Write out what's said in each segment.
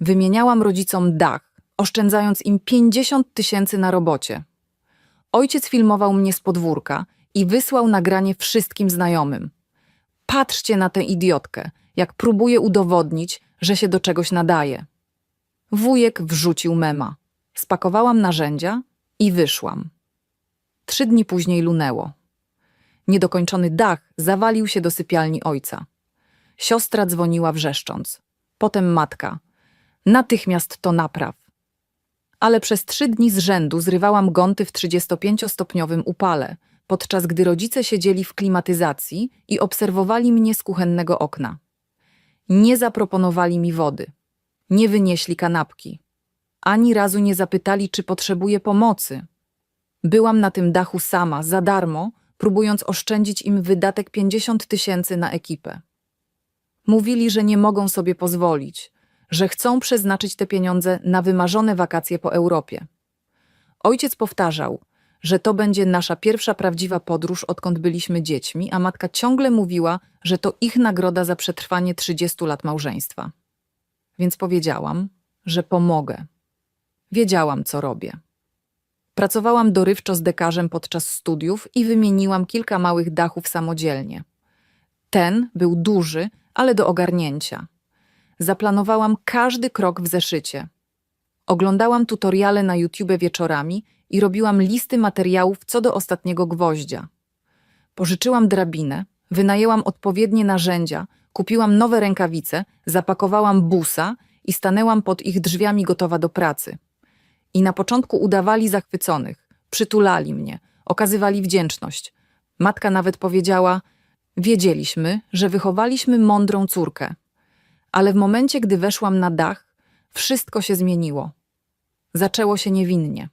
Wymieniałam rodzicom dach, oszczędzając im 50 tysięcy na robocie. Ojciec filmował mnie z podwórka i wysłał nagranie wszystkim znajomym. Patrzcie na tę idiotkę, jak próbuje udowodnić, że się do czegoś nadaje. Wujek wrzucił mema. Spakowałam narzędzia i wyszłam. Trzy dni później lunęło. Niedokończony dach zawalił się do sypialni ojca. Siostra dzwoniła wrzeszcząc. Potem matka. Natychmiast to napraw. Ale przez trzy dni z rzędu zrywałam gonty w 35-stopniowym upale, podczas gdy rodzice siedzieli w klimatyzacji i obserwowali mnie z kuchennego okna. Nie zaproponowali mi wody. Nie wynieśli kanapki. Ani razu nie zapytali, czy potrzebuję pomocy. Byłam na tym dachu sama, za darmo, próbując oszczędzić im wydatek 50 tysięcy na ekipę. Mówili, że nie mogą sobie pozwolić, że chcą przeznaczyć te pieniądze na wymarzone wakacje po Europie. Ojciec powtarzał, że to będzie nasza pierwsza prawdziwa podróż, odkąd byliśmy dziećmi, a matka ciągle mówiła, że to ich nagroda za przetrwanie 30 lat małżeństwa. Więc powiedziałam, że pomogę. Wiedziałam, co robię. Pracowałam dorywczo z dekarzem podczas studiów i wymieniłam kilka małych dachów samodzielnie. Ten był duży, ale do ogarnięcia. Zaplanowałam każdy krok w zeszycie. Oglądałam tutoriale na YouTube wieczorami i robiłam listy materiałów co do ostatniego gwoździa. Pożyczyłam drabinę, wynajęłam odpowiednie narzędzia, kupiłam nowe rękawice, zapakowałam busa i stanęłam pod ich drzwiami gotowa do pracy. I na początku udawali zachwyconych, przytulali mnie, okazywali wdzięczność. Matka nawet powiedziała: Wiedzieliśmy, że wychowaliśmy mądrą córkę. Ale w momencie, gdy weszłam na dach, wszystko się zmieniło. Zaczęło się niewinnie.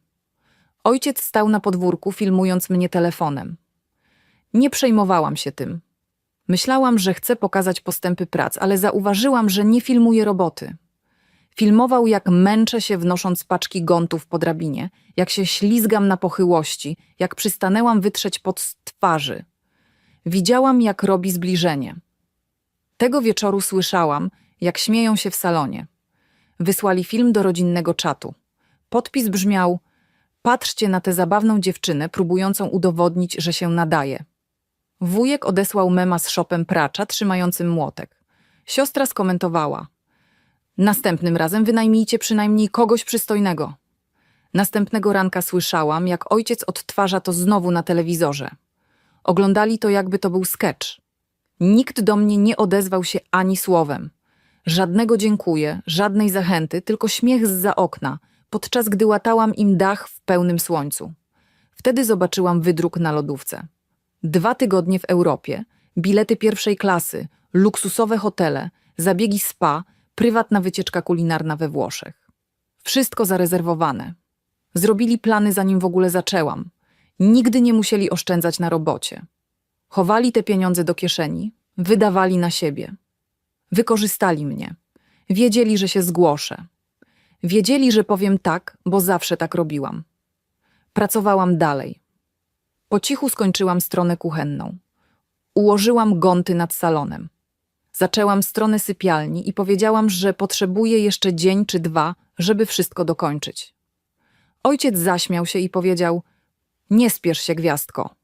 Ojciec stał na podwórku, filmując mnie telefonem. Nie przejmowałam się tym. Myślałam, że chcę pokazać postępy prac, ale zauważyłam, że nie filmuje roboty. Filmował, jak męczę się wnosząc paczki gontów po drabinie, jak się ślizgam na pochyłości, jak przystanęłam wytrzeć pod z twarzy. Widziałam, jak robi zbliżenie. Tego wieczoru słyszałam, jak śmieją się w salonie. Wysłali film do rodzinnego czatu. Podpis brzmiał: Patrzcie na tę zabawną dziewczynę, próbującą udowodnić, że się nadaje. Wujek odesłał mema z szopem pracza, trzymającym młotek. Siostra skomentowała: Następnym razem wynajmijcie przynajmniej kogoś przystojnego. Następnego ranka słyszałam, jak ojciec odtwarza to znowu na telewizorze. Oglądali to, jakby to był sketch. Nikt do mnie nie odezwał się ani słowem. Żadnego dziękuję, żadnej zachęty, tylko śmiech zza okna, podczas gdy łatałam im dach w pełnym słońcu. Wtedy zobaczyłam wydruk na lodówce. Dwa tygodnie w Europie, bilety pierwszej klasy, luksusowe hotele, zabiegi spa, prywatna wycieczka kulinarna we Włoszech. Wszystko zarezerwowane. Zrobili plany, zanim w ogóle zaczęłam. Nigdy nie musieli oszczędzać na robocie. Chowali te pieniądze do kieszeni, wydawali na siebie. Wykorzystali mnie. Wiedzieli, że się zgłoszę. Wiedzieli, że powiem tak, bo zawsze tak robiłam. Pracowałam dalej. Po cichu skończyłam stronę kuchenną. Ułożyłam gonty nad salonem. Zaczęłam stronę sypialni i powiedziałam, że potrzebuję jeszcze dzień czy dwa, żeby wszystko dokończyć. Ojciec zaśmiał się i powiedział: Nie spiesz się, gwiazdko.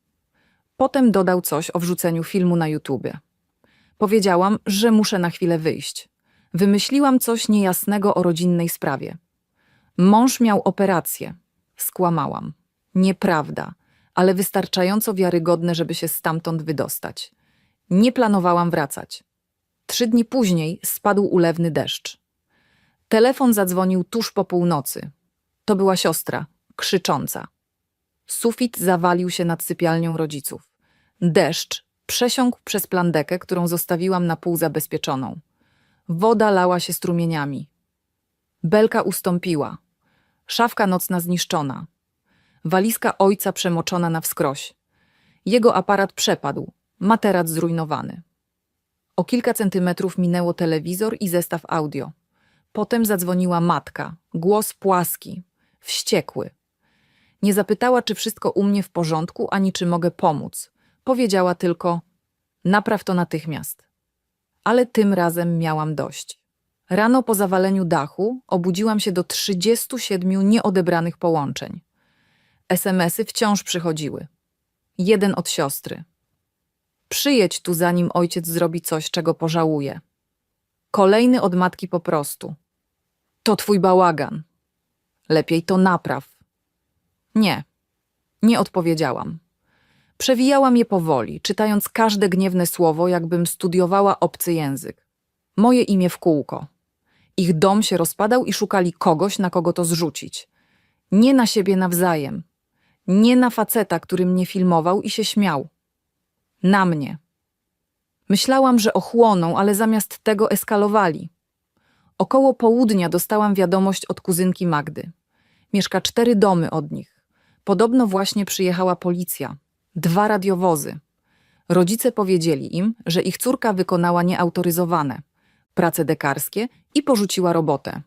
Potem dodał coś o wrzuceniu filmu na YouTubie. Powiedziałam, że muszę na chwilę wyjść. Wymyśliłam coś niejasnego o rodzinnej sprawie. Mąż miał operację. Skłamałam. Nieprawda, ale wystarczająco wiarygodne, żeby się stamtąd wydostać. Nie planowałam wracać. Trzy dni później spadł ulewny deszcz. Telefon zadzwonił tuż po północy. To była siostra, krzycząca. Sufit zawalił się nad sypialnią rodziców. Deszcz przesiąkł przez plandekę, którą zostawiłam na pół zabezpieczoną. Woda lała się strumieniami. Belka ustąpiła. Szafka nocna zniszczona. Walizka ojca przemoczona na wskroś. Jego aparat przepadł, materac zrujnowany. O kilka centymetrów minęło telewizor i zestaw audio. Potem zadzwoniła matka, głos płaski, wściekły. Nie zapytała, czy wszystko u mnie w porządku, ani czy mogę pomóc. Powiedziała tylko: Napraw to natychmiast. Ale tym razem miałam dość. Rano po zawaleniu dachu obudziłam się do 37 nieodebranych połączeń. SMSy wciąż przychodziły. Jeden od siostry. Przyjedź tu, zanim ojciec zrobi coś, czego pożałuje. Kolejny od matki po prostu. To twój bałagan. Lepiej to napraw. Nie, nie odpowiedziałam. Przewijałam je powoli, czytając każde gniewne słowo, jakbym studiowała obcy język. Moje imię w kółko. Ich dom się rozpadał i szukali kogoś, na kogo to zrzucić. Nie na siebie nawzajem. Nie na faceta, który mnie filmował i się śmiał. Na mnie. Myślałam, że ochłoną, ale zamiast tego eskalowali. Około południa dostałam wiadomość od kuzynki Magdy. Mieszka cztery domy od nich. Podobno właśnie przyjechała policja. Dwa radiowozy. Rodzice powiedzieli im, że ich córka wykonała nieautoryzowane prace dekarskie i porzuciła robotę.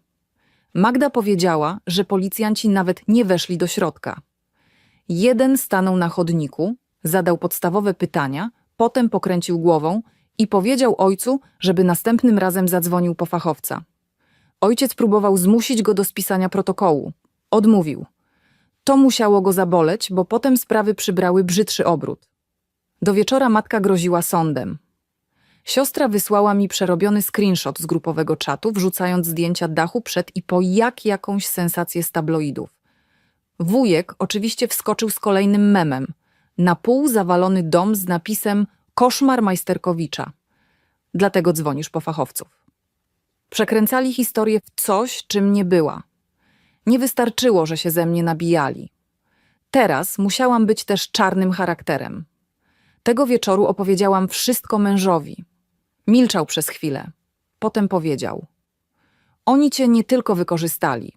Magda powiedziała, że policjanci nawet nie weszli do środka. Jeden stanął na chodniku, zadał podstawowe pytania, potem pokręcił głową i powiedział ojcu, żeby następnym razem zadzwonił po fachowca. Ojciec próbował zmusić go do spisania protokołu. Odmówił. To musiało go zaboleć, bo potem sprawy przybrały brzydszy obrót. Do wieczora matka groziła sądem. Siostra wysłała mi przerobiony screenshot z grupowego czatu, wrzucając zdjęcia dachu przed i po jak jakąś sensację z tabloidów. Wujek oczywiście wskoczył z kolejnym memem. Na pół zawalony dom z napisem Koszmar Majsterkowicza. Dlatego dzwonisz po fachowców. Przekręcali historię w coś, czym nie była. Nie wystarczyło, że się ze mnie nabijali. Teraz musiałam być też czarnym charakterem. Tego wieczoru opowiedziałam wszystko mężowi. Milczał przez chwilę. Potem powiedział: Oni cię nie tylko wykorzystali,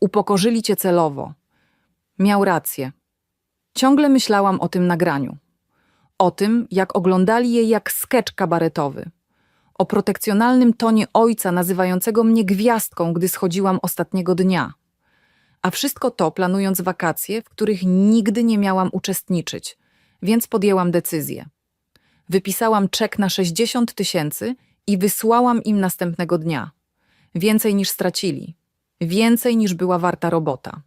upokorzyli cię celowo. Miał rację. Ciągle myślałam o tym nagraniu. O tym, jak oglądali je jak sketch kabaretowy. O protekcjonalnym tonie ojca nazywającego mnie gwiazdką, gdy schodziłam ostatniego dnia. A wszystko to planując wakacje, w których nigdy nie miałam uczestniczyć, więc podjęłam decyzję. Wypisałam czek na 60 tysięcy i wysłałam im następnego dnia. Więcej niż stracili. Więcej niż była warta robota.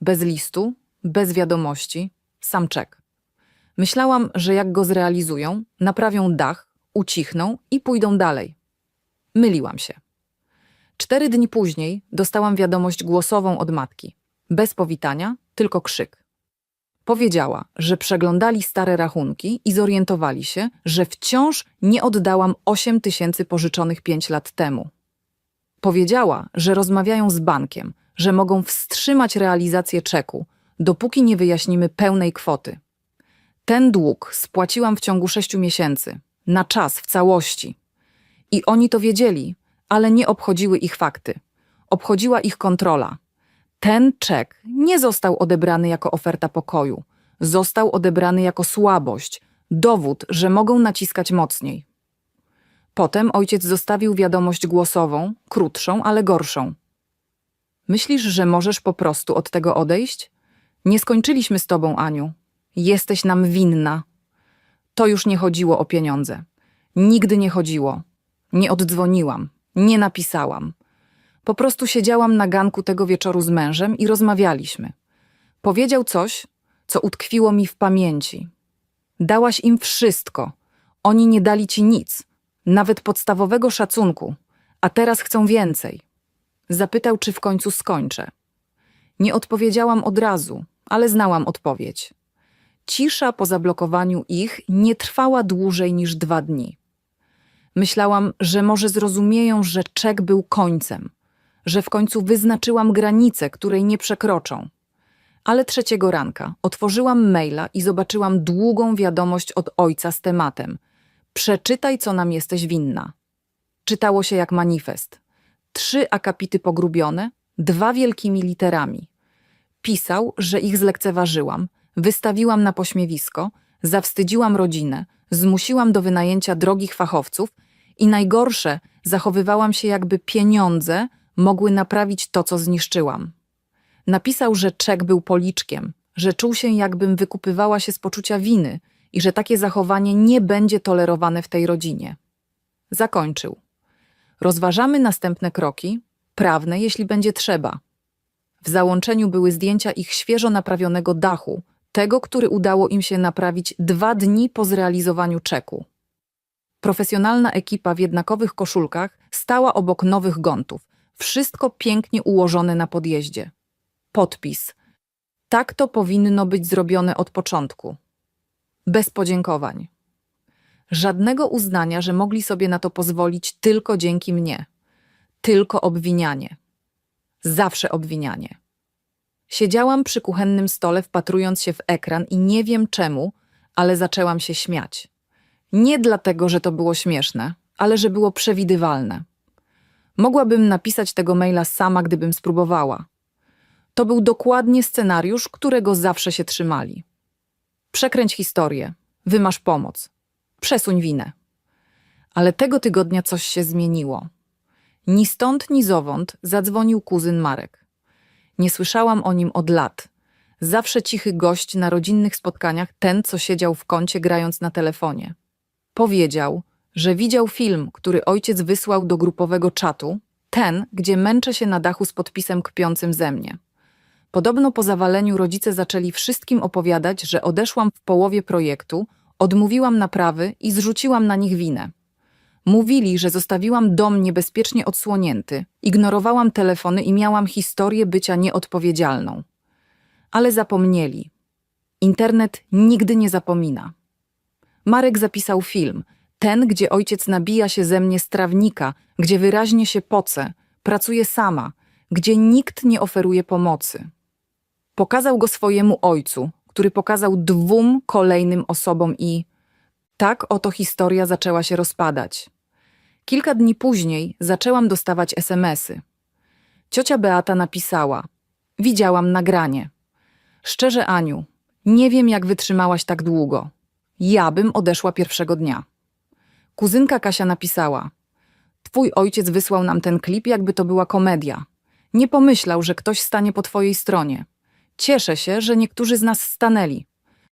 Bez listu, bez wiadomości, sam czek. Myślałam, że jak go zrealizują, naprawią dach, ucichną i pójdą dalej. Myliłam się. Cztery dni później dostałam wiadomość głosową od matki. Bez powitania, tylko krzyk. Powiedziała, że przeglądali stare rachunki i zorientowali się, że wciąż nie oddałam 8 tysięcy pożyczonych pięć lat temu. Powiedziała, że rozmawiają z bankiem, że mogą wstrzymać realizację czeku, dopóki nie wyjaśnimy pełnej kwoty. Ten dług spłaciłam w ciągu sześciu miesięcy, na czas, w całości. I oni to wiedzieli, ale nie obchodziły ich fakty. Obchodziła ich kontrola. Ten czek nie został odebrany jako oferta pokoju. Został odebrany jako słabość, dowód, że mogą naciskać mocniej. Potem ojciec zostawił wiadomość głosową, krótszą, ale gorszą. Myślisz, że możesz po prostu od tego odejść? Nie skończyliśmy z tobą, Aniu. Jesteś nam winna. To już nie chodziło o pieniądze. Nigdy nie chodziło. Nie oddzwoniłam, nie napisałam. Po prostu siedziałam na ganku tego wieczoru z mężem i rozmawialiśmy. Powiedział coś, co utkwiło mi w pamięci. Dałaś im wszystko. Oni nie dali ci nic, nawet podstawowego szacunku, a teraz chcą więcej. Zapytał, czy w końcu skończę. Nie odpowiedziałam od razu, ale znałam odpowiedź. Cisza po zablokowaniu ich nie trwała dłużej niż dwa dni. Myślałam, że może zrozumieją, że czek był końcem, że w końcu wyznaczyłam granicę, której nie przekroczą. Ale trzeciego ranka otworzyłam maila i zobaczyłam długą wiadomość od ojca z tematem: Przeczytaj, co nam jesteś winna. Czytało się jak manifest. Trzy akapity pogrubione, dwa wielkimi literami. Pisał, że ich zlekceważyłam, wystawiłam na pośmiewisko, zawstydziłam rodzinę, zmusiłam do wynajęcia drogich fachowców i najgorsze, zachowywałam się jakby pieniądze mogły naprawić to, co zniszczyłam. Napisał, że czek był policzkiem, że czuł się jakbym wykupywała się z poczucia winy i że takie zachowanie nie będzie tolerowane w tej rodzinie. Zakończył. Rozważamy następne kroki, prawne, jeśli będzie trzeba. W załączeniu były zdjęcia ich świeżo naprawionego dachu, tego, który udało im się naprawić dwa dni po zrealizowaniu czeku. Profesjonalna ekipa w jednakowych koszulkach stała obok nowych gontów. Wszystko pięknie ułożone na podjeździe. Podpis. Tak to powinno być zrobione od początku. Bez podziękowań. Żadnego uznania, że mogli sobie na to pozwolić tylko dzięki mnie. Tylko obwinianie. Zawsze obwinianie. Siedziałam przy kuchennym stole, wpatrując się w ekran i nie wiem czemu, ale zaczęłam się śmiać. Nie dlatego, że to było śmieszne, ale że było przewidywalne. Mogłabym napisać tego maila sama, gdybym spróbowała. To był dokładnie scenariusz, którego zawsze się trzymali. Przekręć historię, wymasz pomoc, przesuń winę. Ale tego tygodnia coś się zmieniło. Ni stąd, ni zowąd zadzwonił kuzyn Marek. Nie słyszałam o nim od lat. Zawsze cichy gość na rodzinnych spotkaniach, ten, co siedział w kącie grając na telefonie. Powiedział, że widział film, który ojciec wysłał do grupowego czatu, ten, gdzie męczę się na dachu z podpisem kpiącym ze mnie. Podobno po zawaleniu rodzice zaczęli wszystkim opowiadać, że odeszłam w połowie projektu, odmówiłam naprawy i zrzuciłam na nich winę. Mówili, że zostawiłam dom niebezpiecznie odsłonięty, ignorowałam telefony i miałam historię bycia nieodpowiedzialną. Ale zapomnieli. Internet nigdy nie zapomina. Marek zapisał film, ten, gdzie ojciec nabija się ze mnie z trawnika, gdzie wyraźnie się poce, pracuje sama, gdzie nikt nie oferuje pomocy. Pokazał go swojemu ojcu, który pokazał dwóm kolejnym osobom i tak oto historia zaczęła się rozpadać. Kilka dni później zaczęłam dostawać SMSy. Ciocia Beata napisała: Widziałam nagranie. Szczerze, Aniu, nie wiem, jak wytrzymałaś tak długo. Ja bym odeszła pierwszego dnia. Kuzynka Kasia napisała: Twój ojciec wysłał nam ten klip, jakby to była komedia. Nie pomyślał, że ktoś stanie po twojej stronie. Cieszę się, że niektórzy z nas stanęli.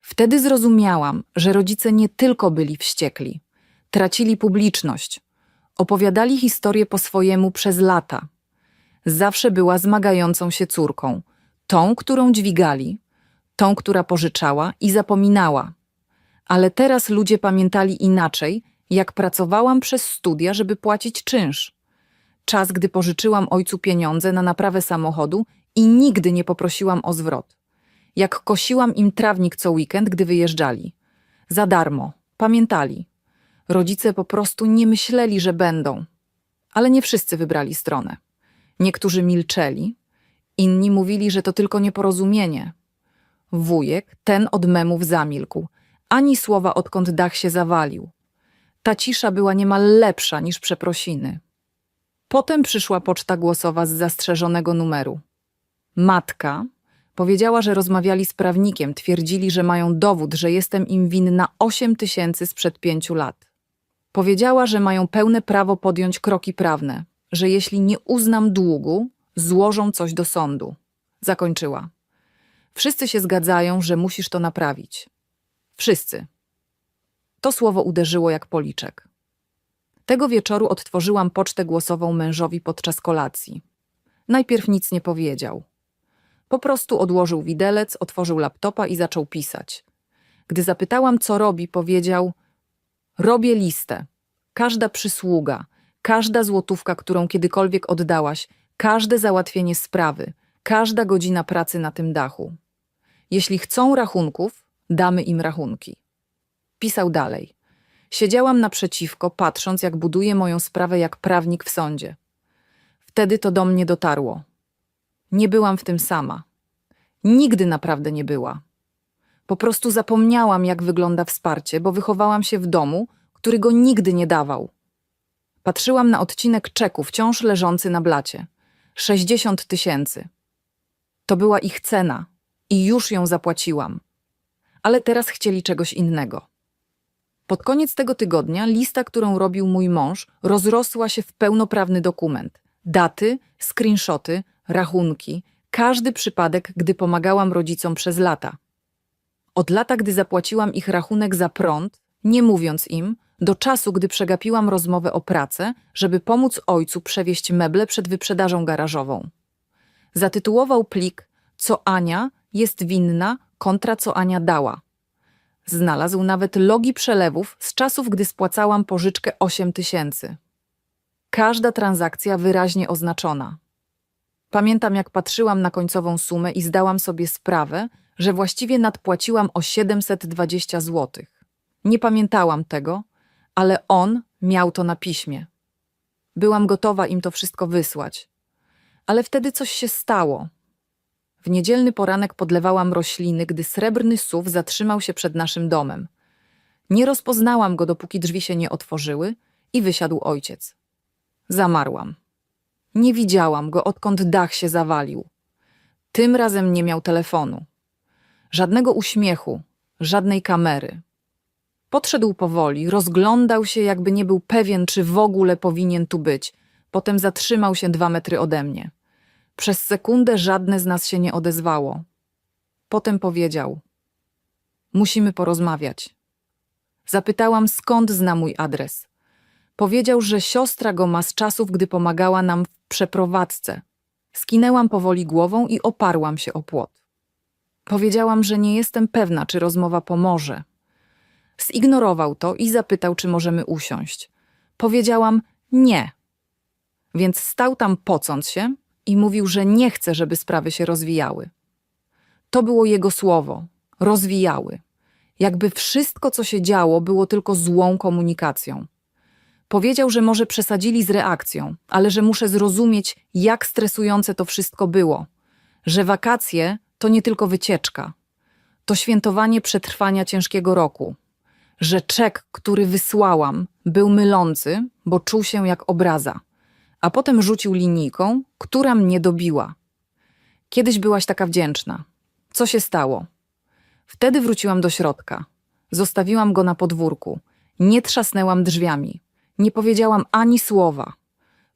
Wtedy zrozumiałam, że rodzice nie tylko byli wściekli, tracili publiczność, opowiadali historię po swojemu przez lata. Zawsze była zmagającą się córką, tą, którą dźwigali, tą, która pożyczała i zapominała. Ale teraz ludzie pamiętali inaczej, jak pracowałam przez studia, żeby płacić czynsz. Czas, gdy pożyczyłam ojcu pieniądze na naprawę samochodu i nigdy nie poprosiłam o zwrot. Jak kosiłam im trawnik co weekend, gdy wyjeżdżali. Za darmo. Pamiętali. Rodzice po prostu nie myśleli, że będą. Ale nie wszyscy wybrali stronę. Niektórzy milczeli, inni mówili, że to tylko nieporozumienie. Wujek, ten od memów zamilkł. Ani słowa odkąd dach się zawalił. Ta cisza była niemal lepsza niż przeprosiny. Potem przyszła poczta głosowa z zastrzeżonego numeru. Matka powiedziała, że rozmawiali z prawnikiem, twierdzili, że mają dowód, że jestem im winna 8 tysięcy sprzed pięciu lat. Powiedziała, że mają pełne prawo podjąć kroki prawne, że jeśli nie uznam długu, złożą coś do sądu. Zakończyła. Wszyscy się zgadzają, że musisz to naprawić. Wszyscy. To słowo uderzyło jak policzek. Tego wieczoru odtworzyłam pocztę głosową mężowi podczas kolacji. Najpierw nic nie powiedział. Po prostu odłożył widelec, otworzył laptopa i zaczął pisać. Gdy zapytałam, co robi, powiedział: Robię listę. Każda przysługa, każda złotówka, którą kiedykolwiek oddałaś, każde załatwienie sprawy, każda godzina pracy na tym dachu. Jeśli chcą rachunków, damy im rachunki. Pisał dalej. Siedziałam naprzeciwko, patrząc, jak buduje moją sprawę jak prawnik w sądzie. Wtedy to do mnie dotarło. Nie byłam w tym sama. Nigdy naprawdę nie była. Po prostu zapomniałam, jak wygląda wsparcie, bo wychowałam się w domu, który go nigdy nie dawał. Patrzyłam na odcinek czeku, wciąż leżący na blacie. 60 tysięcy. To była ich cena i już ją zapłaciłam. Ale teraz chcieli czegoś innego. Pod koniec tego tygodnia lista, którą robił mój mąż, rozrosła się w pełnoprawny dokument. Daty, screenshoty, rachunki, każdy przypadek, gdy pomagałam rodzicom przez lata. Od lata, gdy zapłaciłam ich rachunek za prąd, nie mówiąc im, do czasu, gdy przegapiłam rozmowę o pracę, żeby pomóc ojcu przewieźć meble przed wyprzedażą garażową. Zatytułował plik Co Ania jest winna kontra co Ania dała. Znalazł nawet logi przelewów z czasów, gdy spłacałam pożyczkę 8 tysięcy. Każda transakcja wyraźnie oznaczona. Pamiętam, jak patrzyłam na końcową sumę i zdałam sobie sprawę, że właściwie nadpłaciłam o 720 zł. Nie pamiętałam tego, ale on miał to na piśmie. Byłam gotowa im to wszystko wysłać. Ale wtedy coś się stało. W niedzielny poranek podlewałam rośliny, gdy srebrny suw zatrzymał się przed naszym domem. Nie rozpoznałam go, dopóki drzwi się nie otworzyły i wysiadł ojciec. Zamarłam. Nie widziałam go, odkąd dach się zawalił. Tym razem nie miał telefonu. Żadnego uśmiechu, żadnej kamery. Podszedł powoli, rozglądał się, jakby nie był pewien, czy w ogóle powinien tu być. Potem zatrzymał się dwa metry ode mnie. Przez sekundę żadne z nas się nie odezwało. Potem powiedział: Musimy porozmawiać. Zapytałam, skąd zna mój adres. Powiedział, że siostra go ma z czasów, gdy pomagała nam w przeprowadzce. Skinęłam powoli głową i oparłam się o płot. Powiedziałam, że nie jestem pewna, czy rozmowa pomoże. Zignorował to i zapytał, czy możemy usiąść. Powiedziałam nie. Więc stał tam pocąc się i mówił, że nie chce, żeby sprawy się rozwijały. To było jego słowo rozwijały. Jakby wszystko, co się działo, było tylko złą komunikacją. Powiedział, że może przesadzili z reakcją, ale że muszę zrozumieć, jak stresujące to wszystko było. Że wakacje to nie tylko wycieczka. To świętowanie przetrwania ciężkiego roku. Że czek, który wysłałam, był mylący, bo czuł się jak obraza. A potem rzucił linijką, która mnie dobiła. Kiedyś byłaś taka wdzięczna. Co się stało? Wtedy wróciłam do środka. Zostawiłam go na podwórku. Nie trzasnęłam drzwiami. Nie powiedziałam ani słowa.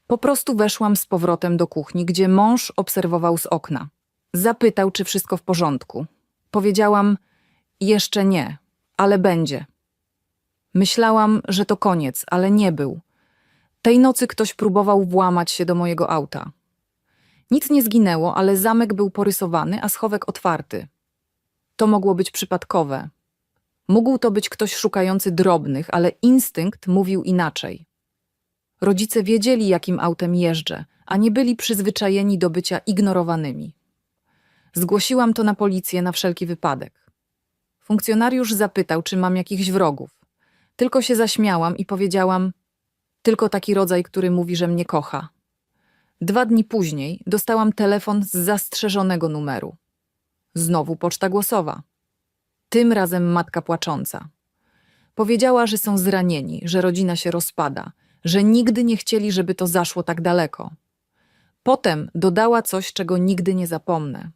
Po prostu weszłam z powrotem do kuchni, gdzie mąż obserwował z okna. Zapytał, czy wszystko w porządku. Powiedziałam: Jeszcze nie, ale będzie. Myślałam, że to koniec, ale nie był. Tej nocy ktoś próbował włamać się do mojego auta. Nic nie zginęło, ale zamek był porysowany, a schowek otwarty. To mogło być przypadkowe. Mógł to być ktoś szukający drobnych, ale instynkt mówił inaczej. Rodzice wiedzieli, jakim autem jeżdżę, a nie byli przyzwyczajeni do bycia ignorowanymi. Zgłosiłam to na policję na wszelki wypadek. Funkcjonariusz zapytał, czy mam jakichś wrogów. Tylko się zaśmiałam i powiedziałam: Tylko taki rodzaj, który mówi, że mnie kocha. Dwa dni później dostałam telefon z zastrzeżonego numeru. Znowu poczta głosowa. Tym razem matka płacząca. Powiedziała, że są zranieni, że rodzina się rozpada, że nigdy nie chcieli, żeby to zaszło tak daleko. Potem dodała coś, czego nigdy nie zapomnę.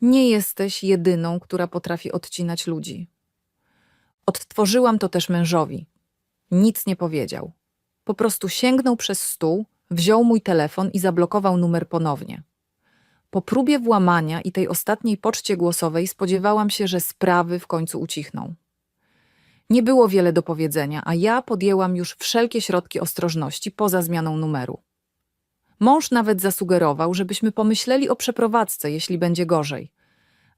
Nie jesteś jedyną, która potrafi odcinać ludzi. Odtworzyłam to też mężowi. Nic nie powiedział. Po prostu sięgnął przez stół, wziął mój telefon i zablokował numer ponownie. Po próbie włamania i tej ostatniej poczcie głosowej spodziewałam się, że sprawy w końcu ucichną. Nie było wiele do powiedzenia, a ja podjęłam już wszelkie środki ostrożności poza zmianą numeru. Mąż nawet zasugerował, żebyśmy pomyśleli o przeprowadzce, jeśli będzie gorzej.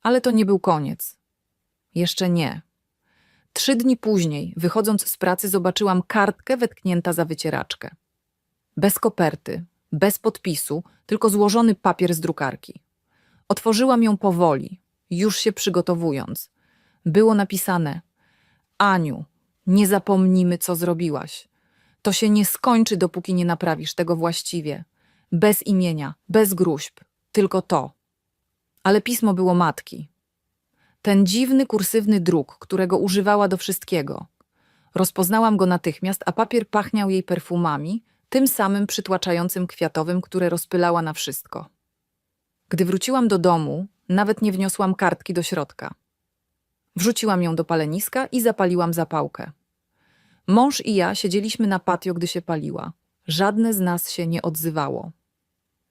Ale to nie był koniec. Jeszcze nie. Trzy dni później, wychodząc z pracy, zobaczyłam kartkę wetknięta za wycieraczkę. Bez koperty, bez podpisu, tylko złożony papier z drukarki. Otworzyłam ją powoli, już się przygotowując. Było napisane: Aniu, nie zapomnimy, co zrobiłaś. To się nie skończy, dopóki nie naprawisz tego właściwie. Bez imienia, bez gruźb, tylko to. Ale pismo było matki. Ten dziwny, kursywny druk, którego używała do wszystkiego. Rozpoznałam go natychmiast, a papier pachniał jej perfumami, tym samym przytłaczającym kwiatowym, które rozpylała na wszystko. Gdy wróciłam do domu, nawet nie wniosłam kartki do środka. Wrzuciłam ją do paleniska i zapaliłam zapałkę. Mąż i ja siedzieliśmy na patio, gdy się paliła. Żadne z nas się nie odzywało.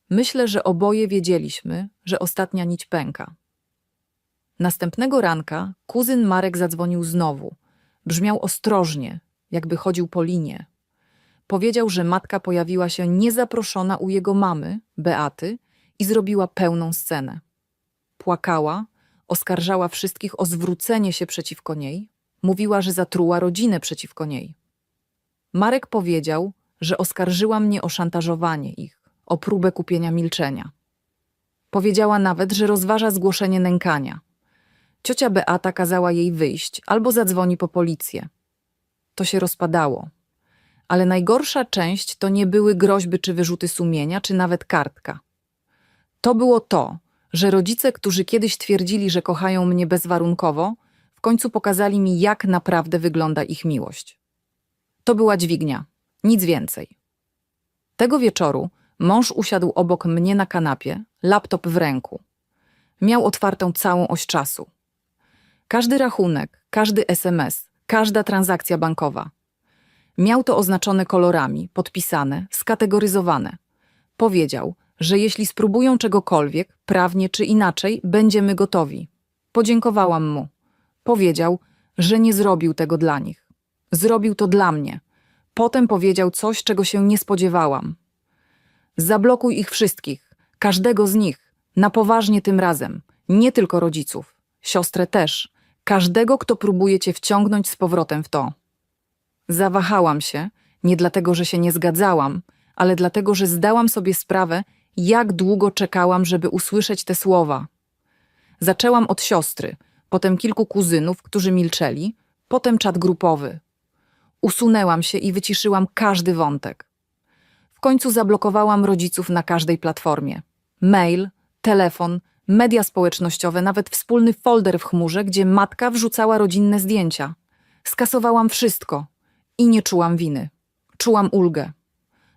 Myślę, że oboje wiedzieliśmy, że ostatnia nić pęka. Następnego ranka kuzyn Marek zadzwonił znowu. Brzmiał ostrożnie, jakby chodził po linie. Powiedział, że matka pojawiła się niezaproszona u jego mamy, Beaty, i zrobiła pełną scenę. Płakała, oskarżała wszystkich o zwrócenie się przeciwko niej, mówiła, że zatruła rodzinę przeciwko niej. Marek powiedział, że oskarżyła mnie o szantażowanie ich, o próbę kupienia milczenia. Powiedziała nawet, że rozważa zgłoszenie nękania. Ciocia Beata kazała jej wyjść albo zadzwoni po policję. To się rozpadało. Ale najgorsza część to nie były groźby czy wyrzuty sumienia, czy nawet kartka. To było to, że rodzice, którzy kiedyś twierdzili, że kochają mnie bezwarunkowo, w końcu pokazali mi, jak naprawdę wygląda ich miłość. To była dźwignia, nic więcej. Tego wieczoru mąż usiadł obok mnie na kanapie, laptop w ręku. Miał otwartą całą oś czasu. Każdy rachunek, każdy SMS, każda transakcja bankowa. Miał to oznaczone kolorami, podpisane, skategoryzowane. Powiedział, że jeśli spróbują czegokolwiek, prawnie czy inaczej, będziemy gotowi. Podziękowałam mu. Powiedział, że nie zrobił tego dla nich. Zrobił to dla mnie. Potem powiedział coś, czego się nie spodziewałam. Zablokuj ich wszystkich, każdego z nich, na poważnie tym razem, nie tylko rodziców, siostrę też, każdego, kto próbuje cię wciągnąć z powrotem w to. Zawahałam się, nie dlatego, że się nie zgadzałam, ale dlatego, że zdałam sobie sprawę, jak długo czekałam, żeby usłyszeć te słowa. Zaczęłam od siostry, potem kilku kuzynów, którzy milczeli, potem czat grupowy. Usunęłam się i wyciszyłam każdy wątek. W końcu zablokowałam rodziców na każdej platformie. Mail, telefon, media społecznościowe, nawet wspólny folder w chmurze, gdzie matka wrzucała rodzinne zdjęcia. Skasowałam wszystko i nie czułam winy. Czułam ulgę.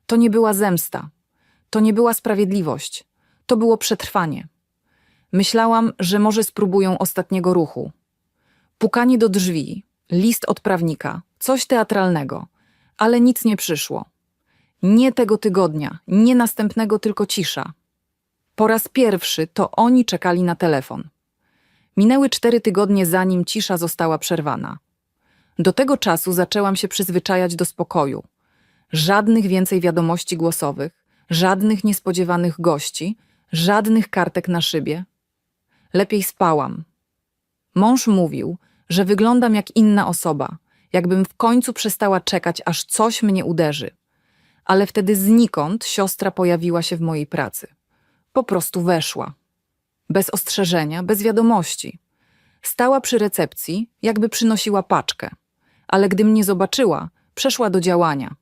To nie była zemsta. To nie była sprawiedliwość. To było przetrwanie. Myślałam, że może spróbują ostatniego ruchu. Pukanie do drzwi, list od prawnika, coś teatralnego, ale nic nie przyszło. Nie tego tygodnia, nie następnego, tylko cisza. Po raz pierwszy to oni czekali na telefon. Minęły cztery tygodnie, zanim cisza została przerwana. Do tego czasu zaczęłam się przyzwyczajać do spokoju. Żadnych więcej wiadomości głosowych, żadnych niespodziewanych gości, żadnych kartek na szybie. Lepiej spałam. Mąż mówił, że wyglądam jak inna osoba, jakbym w końcu przestała czekać, aż coś mnie uderzy. Ale wtedy znikąd siostra pojawiła się w mojej pracy. Po prostu weszła. Bez ostrzeżenia, bez wiadomości. Stała przy recepcji, jakby przynosiła paczkę, ale gdy mnie zobaczyła, przeszła do działania.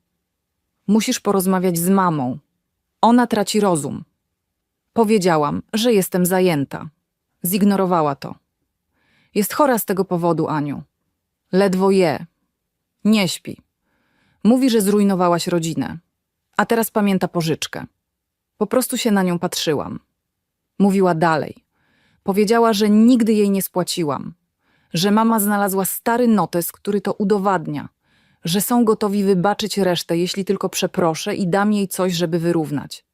Musisz porozmawiać z mamą. Ona traci rozum. Powiedziałam, że jestem zajęta. Zignorowała to. Jest chora z tego powodu, Aniu. Ledwo je. Nie śpi. Mówi, że zrujnowałaś rodzinę. A teraz pamięta pożyczkę. Po prostu się na nią patrzyłam. Mówiła dalej. Powiedziała, że nigdy jej nie spłaciłam. Że mama znalazła stary notes, który to udowadnia. Że są gotowi wybaczyć resztę, jeśli tylko przeproszę i dam jej coś, żeby wyrównać.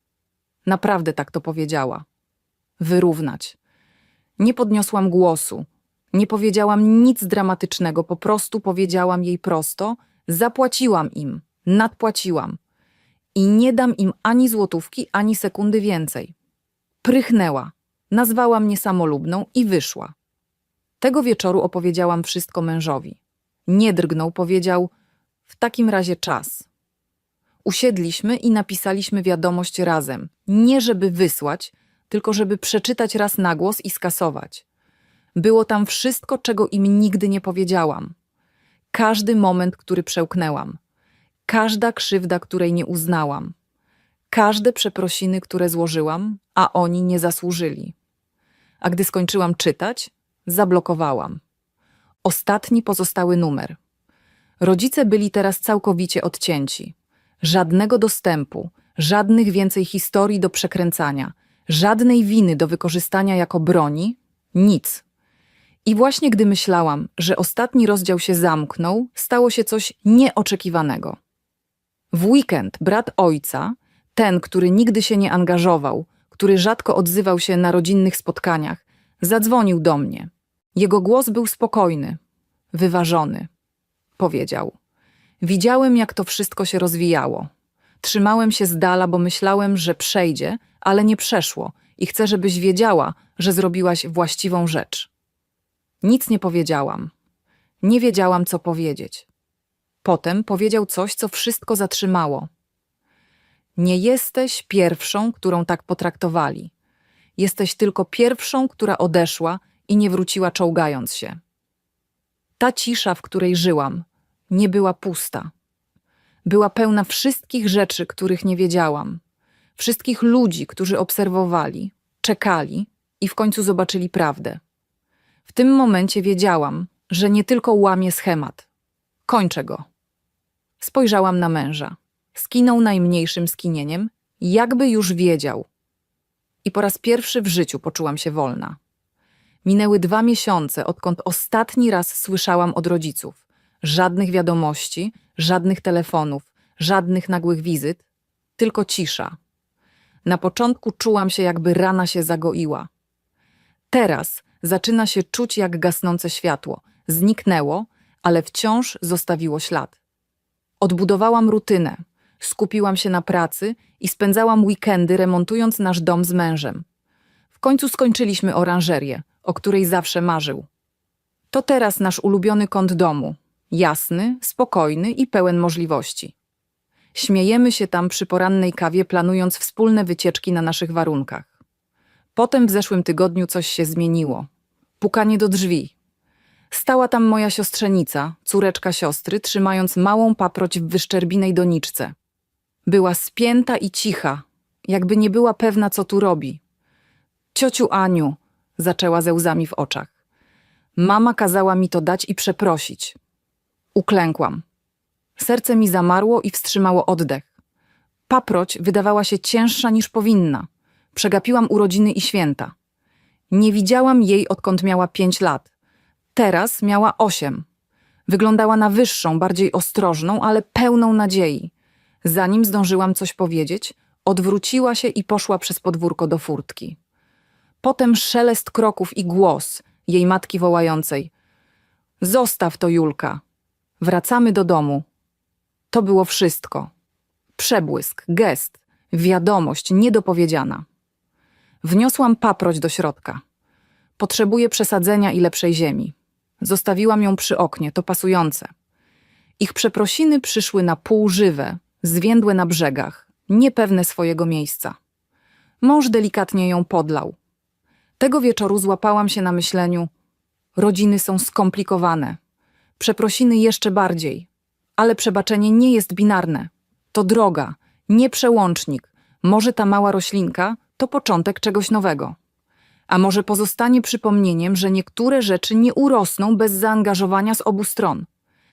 Naprawdę tak to powiedziała. Wyrównać. Nie podniosłam głosu. Nie powiedziałam nic dramatycznego, po prostu powiedziałam jej prosto: zapłaciłam im, nadpłaciłam. I nie dam im ani złotówki, ani sekundy więcej. Prychnęła, nazwała mnie samolubną i wyszła. Tego wieczoru opowiedziałam wszystko mężowi. Nie drgnął, powiedział: W takim razie czas. Usiedliśmy i napisaliśmy wiadomość razem, nie żeby wysłać, tylko żeby przeczytać raz na głos i skasować. Było tam wszystko, czego im nigdy nie powiedziałam. Każdy moment, który przełknęłam. Każda krzywda, której nie uznałam. Każde przeprosiny, które złożyłam, a oni nie zasłużyli. A gdy skończyłam czytać, zablokowałam. Ostatni pozostały numer. Rodzice byli teraz całkowicie odcięci. Żadnego dostępu, żadnych więcej historii do przekręcania, żadnej winy do wykorzystania jako broni, nic. I właśnie gdy myślałam, że ostatni rozdział się zamknął, stało się coś nieoczekiwanego. W weekend brat ojca, ten, który nigdy się nie angażował, który rzadko odzywał się na rodzinnych spotkaniach, zadzwonił do mnie. Jego głos był spokojny, wyważony. Powiedział: Widziałem, jak to wszystko się rozwijało. Trzymałem się z dala, bo myślałem, że przejdzie, ale nie przeszło i chcę, żebyś wiedziała, że zrobiłaś właściwą rzecz. Nic nie powiedziałam. Nie wiedziałam, co powiedzieć. Potem powiedział coś, co wszystko zatrzymało. Nie jesteś pierwszą, którą tak potraktowali. Jesteś tylko pierwszą, która odeszła i nie wróciła czołgając się. Ta cisza, w której żyłam, nie była pusta. Była pełna wszystkich rzeczy, których nie wiedziałam, wszystkich ludzi, którzy obserwowali, czekali i w końcu zobaczyli prawdę. W tym momencie wiedziałam, że nie tylko łamię schemat. Kończę go. Spojrzałam na męża. Skinął najmniejszym skinieniem, jakby już wiedział. I po raz pierwszy w życiu poczułam się wolna. Minęły dwa miesiące, odkąd ostatni raz słyszałam od rodziców. Żadnych wiadomości, żadnych telefonów, żadnych nagłych wizyt, tylko cisza. Na początku czułam się, jakby rana się zagoiła. Teraz zaczyna się czuć jak gasnące światło. Zniknęło, ale wciąż zostawiło ślad. Odbudowałam rutynę, skupiłam się na pracy i spędzałam weekendy remontując nasz dom z mężem. W końcu skończyliśmy oranżerię, o której zawsze marzył. To teraz nasz ulubiony kąt domu. Jasny, spokojny i pełen możliwości. Śmiejemy się tam przy porannej kawie, planując wspólne wycieczki na naszych warunkach. Potem w zeszłym tygodniu coś się zmieniło. Pukanie do drzwi. Stała tam moja siostrzenica, córeczka siostry, trzymając małą paproć w wyszczerbinej doniczce. Była spięta i cicha, jakby nie była pewna, co tu robi. Ciociu Aniu, zaczęła ze łzami w oczach. Mama kazała mi to dać i przeprosić. Uklękłam. Serce mi zamarło i wstrzymało oddech. Paproć wydawała się cięższa niż powinna. Przegapiłam urodziny i święta. Nie widziałam jej, odkąd miała pięć lat. Teraz miała osiem. Wyglądała na wyższą, bardziej ostrożną, ale pełną nadziei. Zanim zdążyłam coś powiedzieć, odwróciła się i poszła przez podwórko do furtki. Potem szelest kroków i głos jej matki wołającej: Zostaw to, Julka. Wracamy do domu. To było wszystko. Przebłysk, gest, wiadomość niedopowiedziana. Wniosłam paproć do środka. Potrzebuję przesadzenia i lepszej ziemi. Zostawiłam ją przy oknie, to pasujące. Ich przeprosiny przyszły na pół żywe, zwiędłe na brzegach, niepewne swojego miejsca. Mąż delikatnie ją podlał. Tego wieczoru złapałam się na myśleniu: rodziny są skomplikowane, przeprosiny jeszcze bardziej, ale przebaczenie nie jest binarne. To droga, nie przełącznik. Może ta mała roślinka to początek czegoś nowego. A może pozostanie przypomnieniem, że niektóre rzeczy nie urosną bez zaangażowania z obu stron.